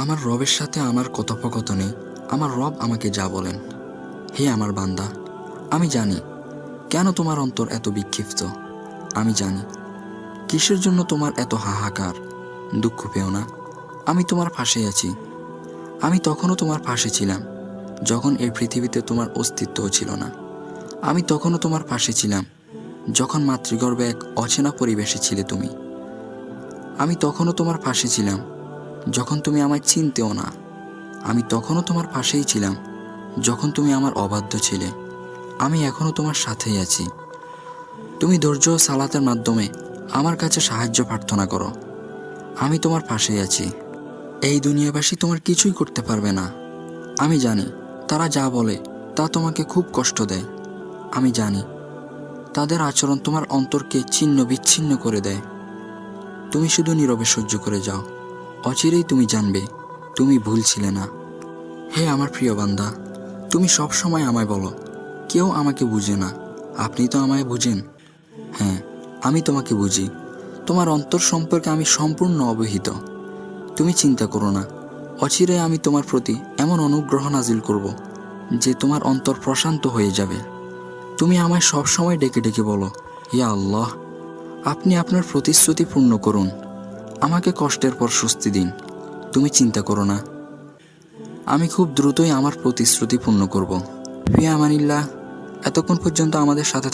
আমার রবের সাথে আমার কথোপকথনে আমার রব আমাকে যা বলেন। হে আমার বান্দা, আমি জানি কেন তোমার অন্তর এত বিক্ষিপ্ত। আমি জানি কিসের জন্য তোমার এত হাহাকার। দুঃখ পেও না, আমি তোমার পাশেই আছি। আমি তখনও তোমার পাশে ছিলাম, যখন এই পৃথিবীতে তোমার অস্তিত্বও ছিল না। আমি তখনও তোমার পাশে ছিলাম, যখন মাতৃগর্ভে এক অচেনা পরিবেশে ছিলে তুমি। আমি তখনও তোমার পাশে ছিলাম যখন তুমি আমায় চিনতেও না, আমি তখনও তোমার পাশেই ছিলাম, যখন তুমি আমার অবাধ্য ছিলে। আমি এখনও তোমার সাথেই আছি। তুমি ধৈর্য ও সালাতের মাধ্যমে আমার কাছে সাহায্য প্রার্থনা করো। আমি তোমার পাশেই আছি। এই দুনিয়াবাসী তোমার কিছুই করতে পারবে না। আমি জানি, তারা যা বলে, তা তোমাকে খুব কষ্ট দেয়। আমি জানি, তাদের আচরণ তোমার অন্তরকে ছিন্ন বিচ্ছিন্ন করে দেয়। তুমি শুধু নীরবে সহ্য করে যাও। অচিরেই তুমি জানবে, তুমি ভুল ছিলে না। হে আমার প্রিয় বান্দা, তুমি সব সময় আমায় বলো, কেউ আমাকে বুঝে না। আপনি তো আমায় বুঝেন। হ্যাঁ আমি তোমাকে বুঝি। তোমার অন্তর সম্পর্কে আমি সম্পূর্ণ অবহিত। তুমি চিন্তা করো না, অচিরে আমি তোমার প্রতি এমন অনুগ্রহ নাজিল করব, যে তোমার অন্তর প্রশান্ত হয়ে যাবে। তুমি আমায় সব সময় ডেকে ডেকে বলো, ইয়া আল্লাহ, আপনি আপনার প্রতিশ্রুতি পূর্ণ করুন। আমাকে কষ্টের পর স্বস্তি দিন। তুমি চিন্তা করো না। আমি খুব দ্রুতই আমার প্রতিশ্রুতি পূর্ণ করব। ফিয়া আমানিল্লাহ, এতক্ষণ পর্যন্ত আমাদের সাথে